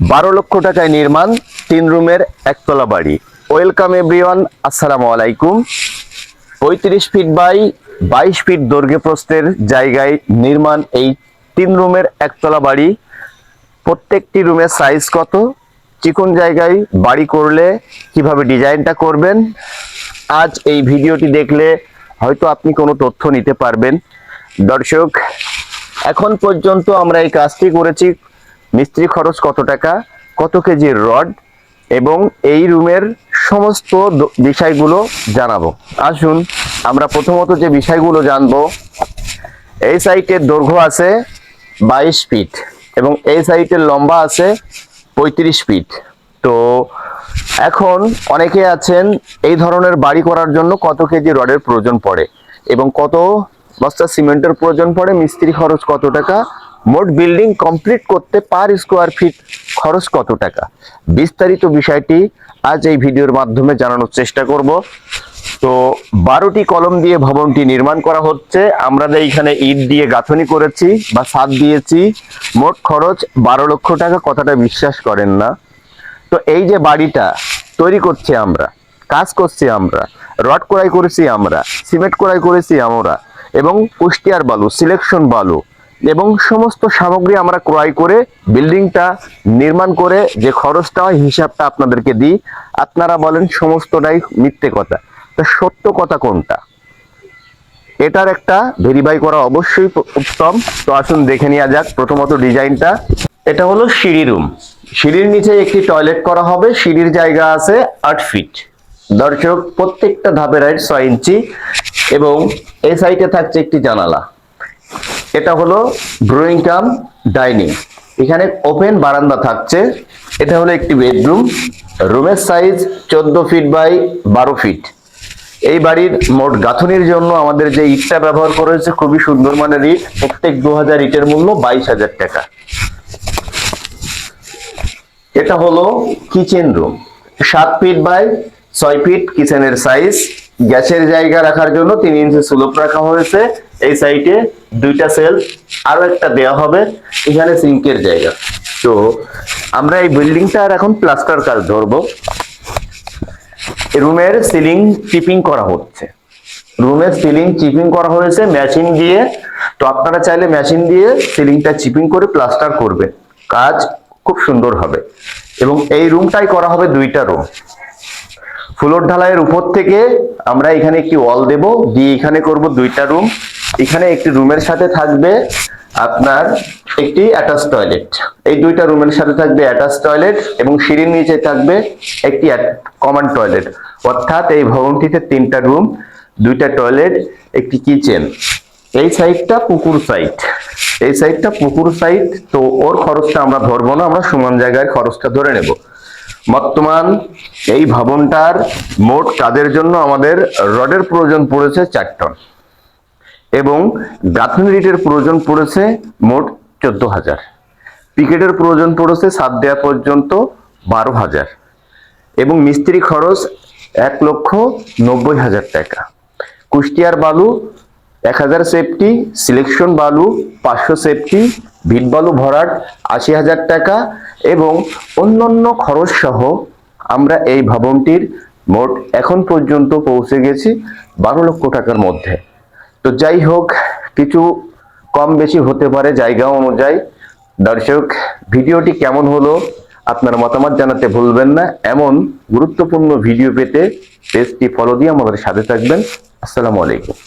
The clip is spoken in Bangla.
বারো লক্ষ টাকায় নির্মাণ, তিন রুমের একতলা বাড়ি। ওয়েলকাম এভরিওয়ান আসসালামু আলাইকুম। পঁয়ত্রিশ ফিট বাই বাইশ ফিট দৈর্ঘ্য প্রস্থের জায়গায় নির্মাণ এই তিন রুমের একতলা বাড়ি। প্রত্যেকটি রুমের সাইজ কত? চিকন জায়গায় বাড়ি করলে কীভাবে ডিজাইনটা করবেন? আজ এই ভিডিওটি দেখলে হয়তো আপনি কোনো তথ্য নিতে পারবেন। দর্শক, এখন পর্যন্ত আমরা এই কাজটি করেছি মিস্ত্রি খরচ কত টাকা, কত কেজির রড এবং এই রুমের সমস্ত বিষয়গুলো জানাব। আসুন, আমরা প্রথমত যে বিষয়গুলো জানব, এই সাইটের দৈর্ঘ্য আছে বাইশ ফিট এবং এই সাইটের লম্বা আছে পঁয়ত্রিশ ফিট। তো এখন অনেকে আছেন, এই ধরনের বাড়ি করার জন্য কত কেজি রডের প্রয়োজন পড়ে এবং কত বস্তা সিমেন্টের প্রয়োজন পড়ে, মিস্ত্রি খরচ কত টাকা মোট বিল্ডিং কমপ্লিট করতে পার স্কোয়ার ফিট খরচ কত টাকা? বিস্তারিত বিষয়টি আজ এই ভিডিওর মাধ্যমে জানানোর চেষ্টা করব। তো বারোটি কলম দিয়ে ভবনটি নির্মাণ করা হচ্ছে। আমরা এইখানে ইট দিয়ে গাঁথনি করেছি বা ছাদ দিয়েছি, মোট খরচ বারো লক্ষ টাকা, কথাটা বিশ্বাস করেন না। তো এই যে বাড়িটা তৈরি করছি আমরা, কাজ করছি আমরা, রড করাই করেছি আমরা, সিমেন্ট করাই করেছি আমরা, এবং কুষ্টিয়ার বালু, সিলেকশন বালু এবং সমস্ত সামগ্রী আমরা ক্রয় করে বিল্ডিংটা নির্মাণ করে যে খরচটা হয় হিসাবটা আপনাদেরকে দিই। আপনারা বলেন সমস্তটাই মিথ্যে কথা। তা সত্য কথা কোনটা? এটার একটা ভেরিফাই করা অবশ্যই উত্তম। তো আসুন দেখে নেওয়া যাক প্রথমত ডিজাইনটা। এটা হলো সিঁড়ি রুম। সিঁড়ির নিচে একটি টয়লেট করা হবে। সিঁড়ির জায়গা আছে আট ফিট দর্শক, প্রত্যেকটা ধাপের হাইট ছয় ইঞ্চি এবং এই সাইডে থাকছে একটি জানালা। এটা হলো ড্রয়িং কাম ডাইনিং এখানে ওপেন বারান্দা থাকছে। এটা হলো একটি বেডরুম রুমের সাইজ চোদ্দ ফিট বাই বারো ফিট এই বাড়ির মোট গাঁথনির জন্য আমাদের যে ইটটা ব্যবহার করা হয়েছে, খুবই সুন্দর মানের ইট। প্রত্যেক দু হাজার ইটের মূল্য বাইশ হাজার টাকা। এটা হলো কিচেন রুম সাত ফিট বাই ছয় ফিট কিচেনের সাইজ গ্যাসের জায়গা রাখার জন্য তিন ইঞ্চি স্লোপ রাখা হয়েছে। এই সাইডে দুইটা সেল, আরও একটা দেওয়া হবে, এখানে সিঙ্কের জায়গা। তো আমরা এই বিল্ডিংটা আর এখন প্লাস্টার কাজ ধরবো। রুমের সিলিং চিপিং করা হচ্ছে। রুমের সিলিং চিপিং করা হয়েছে মেশিন দিয়ে। তো আপনারা চাইলে মেশিন দিয়ে সিলিংটা চিপিং করে প্লাস্টার করবে কাজ খুব সুন্দর হবে। এবং এই রুমটাই করা হবে দুইটা রুম। ফ্লোর ঢালাইয়ের উপর থেকে আমরা এখানে একটি ওয়াল দেব। দিয়ে এখানে করব দুইটা রুম। এখানে একটি রুমের সাথে থাকবে আপনার একটি অ্যাটাচ টয়লেট। এই দুইটা রুমের সাথে থাকবে অ্যাটাচ টয়লেট এবং সিঁড়ির নিচে থাকবে একটি কমন টয়লেট। অর্থাৎ এই ভবনটিতে তিনটা রুম, দুইটা টয়লেট, একটি কিচেন। এই সাইডটা পুকুর সাইড। এই সাইডটা পুকুর সাইড, তো ওর খরচটা আমরা ধরবো না, আমরা সমান জায়গায় খরচটা ধরে নেব। বর্তমান এই ভবনটার মোট কাজের জন্য আমাদের রডের প্রয়োজন পড়েছে চার টন। এবং রিটের প্রয়োজন পড়েছে মোট চোদ্দ হাজার। পিকেটের প্রয়োজন পড়েছে সাত দেওয়া পর্যন্ত বারো হাজার। এবং মিস্ত্রি খরচ এক লক্ষ নব্বই হাজার টাকা। কুষ্টিয়ার বালু এক হাজার সেফটি, সিলেকশন বালু পাঁচশো সেফটি ভিট বালু ভরাট, আশি হাজার টাকা এবং অন্যান্য খরচ সহ আমরা এই ভবনটির মোট এখন পর্যন্ত পৌঁছে গেছি বারো লক্ষ টাকার মধ্যে। তো যাই হোক, কিছু কম বেশি হতে পারে জায়গা অনুযায়ী। দর্শক, ভিডিওটি কেমন হলো আপনার মতামত জানাতে ভুলবেন না। এমন গুরুত্বপূর্ণ ভিডিও পেতে পেজটি ফলো দিয়ে আমাদের সাথে থাকবেন। আসসালামু আলাইকুম।